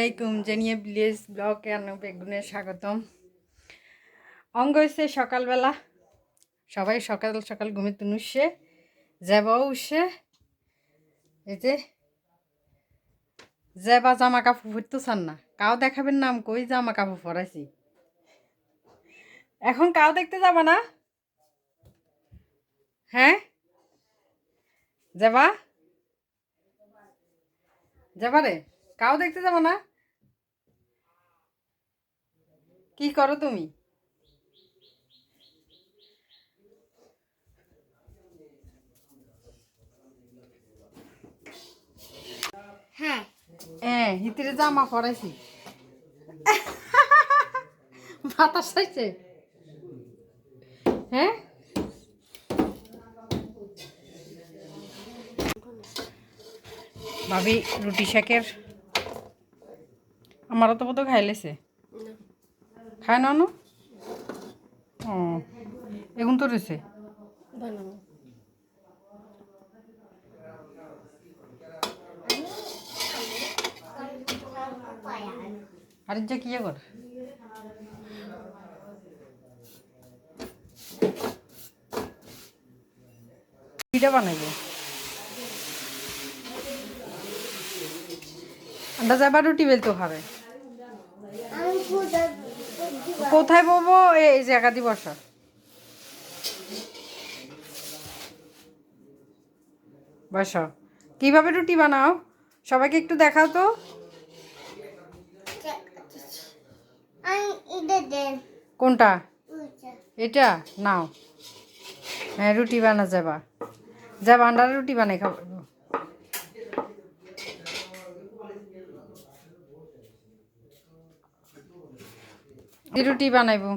আলাইকুম, জেনিয়ে village blog আনু বেগুনের স্বাগতম। অঙ্গ হয়েছে সকালবেলা। সবাই সকাল সকাল ঘুমে তুন উঠছে যাবাও উঠছে এই যে যাবা জামা কাপড় পরতে চান না। কাও দেখাবেন নাম কই জামা কাপড় পরাইছি। এখন কাও দেখতে যাবা না? হ্যাঁ? যাবা যাবা রে, কাও দেখতে যাব না? কি করো তুমি? হ্যাঁ। হ্যাঁ হিতিরে জামা পরাইছি। বাতাস চাইছে হ্যাঁ ভাবি রুটি শাকের। আমারও তো বোধ খাইলেছে খায় না? ও এখন তো রয়েছে? বানাবো। আর যে কি কর পিঠা বানাইব? আন্ডা যাবার রুটি বেলতে পূজা কোথায় পাবো এই জায়গা দি বসা। বসো। কীভাবে রুটি বানাও? সবাইকে একটু দেখাও তো। কোনটা? এটা? নাও। হ্যাঁ রুটি বানা যাবা। যাবা আন্ডার রুটি বানাই খাব এই রুটি বানাইবো।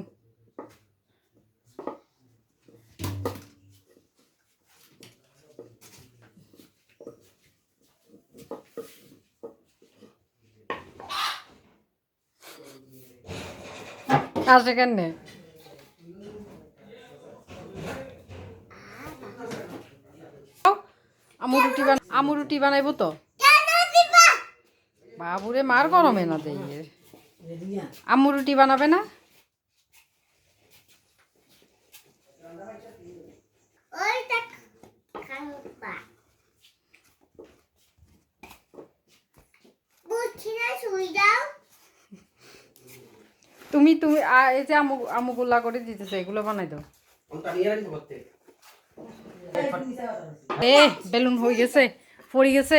আসে কেন আমু রুটি আমু রুটি বানাইবো তো? বাবুরে মার গরমে না দেই আমু রুটি বানাবে না? তুমি তুমি এই যে আমু আমু গোল্লা করে দিতেছে, এগুলো বানাই দাও। এ, বেলুন হয়ে গেছে, পড়ে গেছে।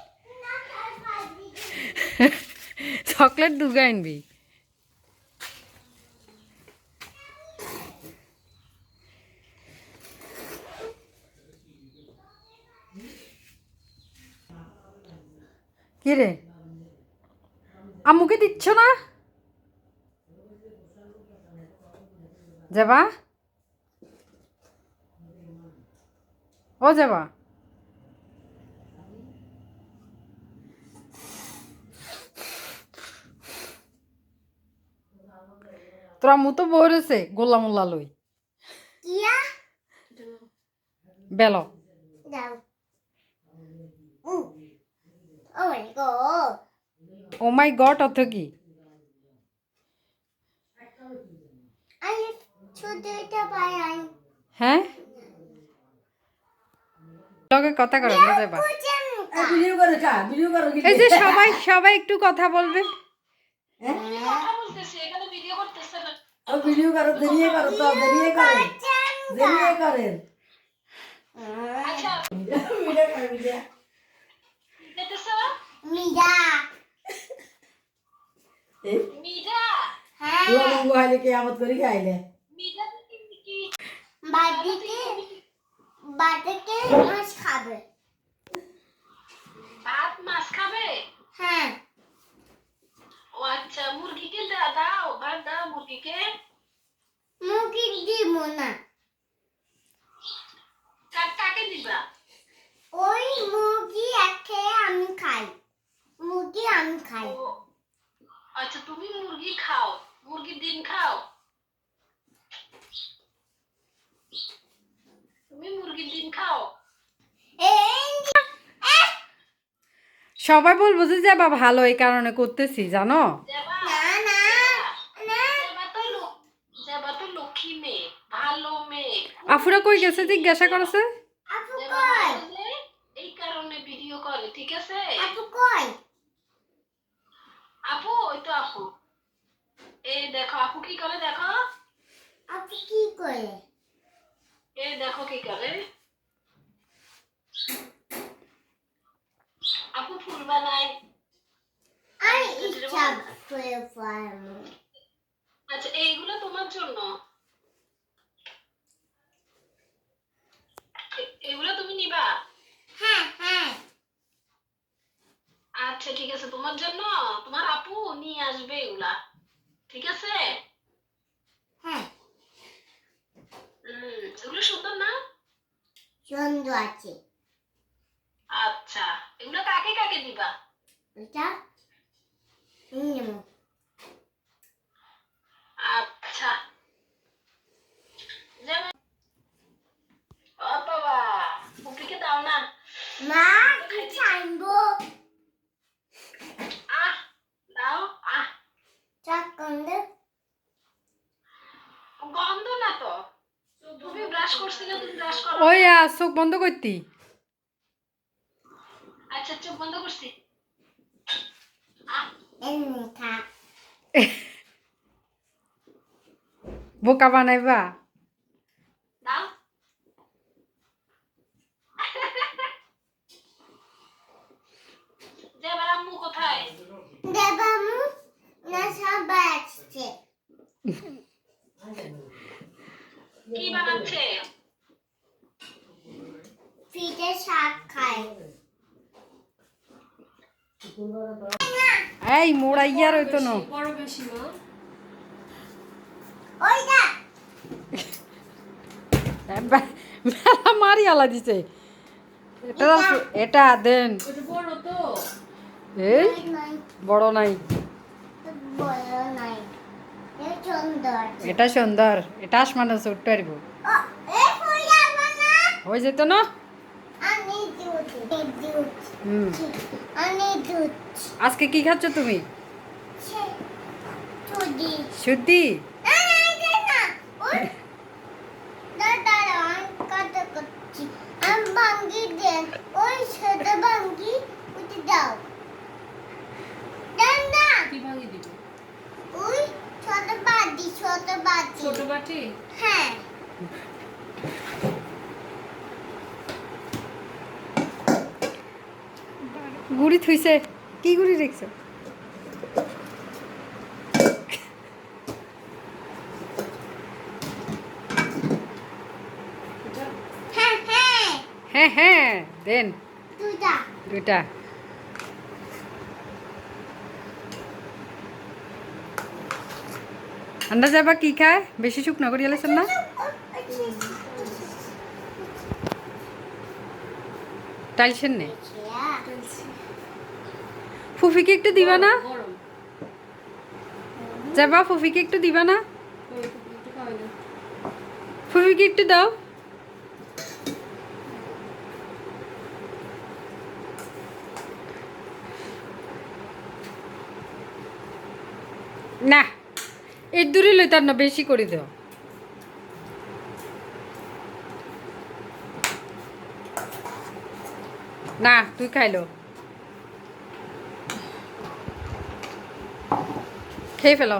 চকলেট দুগা আনবি। কি রে আম্মুকে দিচ্ছ না? যাবা? ও যাবা। তোর আম্মু তো বরেছে গোল্লা মোল্লা লই। বেল। ও মাই গড। ও অর্থ কি? হ্যাঁ? লগে কথা করো না। যাবা এই যে সবাই সবাই একটু কথা বলবে। ভিডিও করো দেরিয়ে করো তো দেরিয়ে করে দেরিয়ে করে ভিডিও করে ভিডিও মিডা এই? হ্যাঁ। করি খাইলে বাড়িতে বাড়িতে মাছ খাবে? ভাত মাছ খাবে? হ্যাঁ। अच्छा मुर्गी के दादा दादा मुर्गी के मुर्गी की मोना কাকা কে দিবা ওই মুরগি একে আমি খাই মুরগি আমি খাই আচ্ছা তুমি মুরগি খাও মুরগি ডিম খাও তুমি মুরগি ডিম খাও এ সবাই বলব যে যাবা ভালো এই কারণে করতেছি জানো? যাবা না না না যাবা তো লো- যাবা তো লক্ষ্মী মেয়ে ভালো মেয়ে আফুরা কই গেছে জিজ্ঞাসা করেছে? এই কারণে ভিডিও করে ঠিক আছে আপু কই আপু ওই তো আপু এই দেখো আপু কি করে দেখো আপু কি করে? এই দেখো কি করে? আমি ইচ্ছা আচ্ছা এইগুলো তোমার জন্য। এগুলো তুমি নিবা? হ্যাঁ হ্যাঁ। আচ্ছা ঠিক আছে। তোমার জন্য তোমার আপু নিয়ে আসবে এগুলা। ঠিক আছে হ্যাঁ হুম এগুলো সুন্দর না সুন্দর আছে আচ্ছা এগুলো কাকে কাকে দিবা এটা নিম আচ্ছা যেমন ও বাবা পুপিকে দাও না মা কি চাইব আহ দাও আহ চাকন্দে গন্ধ না তো তুমি ব্রাশ করছিলে তুমি ব্রাশ করো ওই আ, চোখ বন্ধ করতি? আচ্ছা চোখ বন্ধ করছি। বোকা বানাইবা। কি বানাচ্ছে? এই মোড়াইয়া রইতো না। মারি আলা দিছে। এটা এটা দেন। এই বড় নাই বড় নাই। এ সুন্দর। এটা সুন্দর এটা আসমানে ফুয়া বানা হয়ে যেত না? আজকে কি খাচ্ছ তুমি? ছে চুদি শুদ্ধি না না এটা না ওই দাদা আমি কত করছি আমি ভাঙ্গি দে ওই ছোট ভাঙ্গি উঠে দাও দেন না কি ভাঙি দিব ওই ছোট বাটি ছোট বাটি ছোট বাটি হ্যাঁ গুড়ি থুইছে। কি গুড়ি রেখছে হ্যাঁ হ্যাঁ। হ্যাঁ হ্যাঁ দেন। দুটা আন্ডা যাবা কি খায়? বেশি শুকনো করি এলেছেন না টাইলছেন নে? ফুফিকে একটু দিবা না? যাবা, ফুফিকে একটু দিবা না? ফুফিকে একটু দাও। না, এর দূরে লইতার না, বেশি করে দাও। না, তুই খাইলো। খেয়ে ফেলো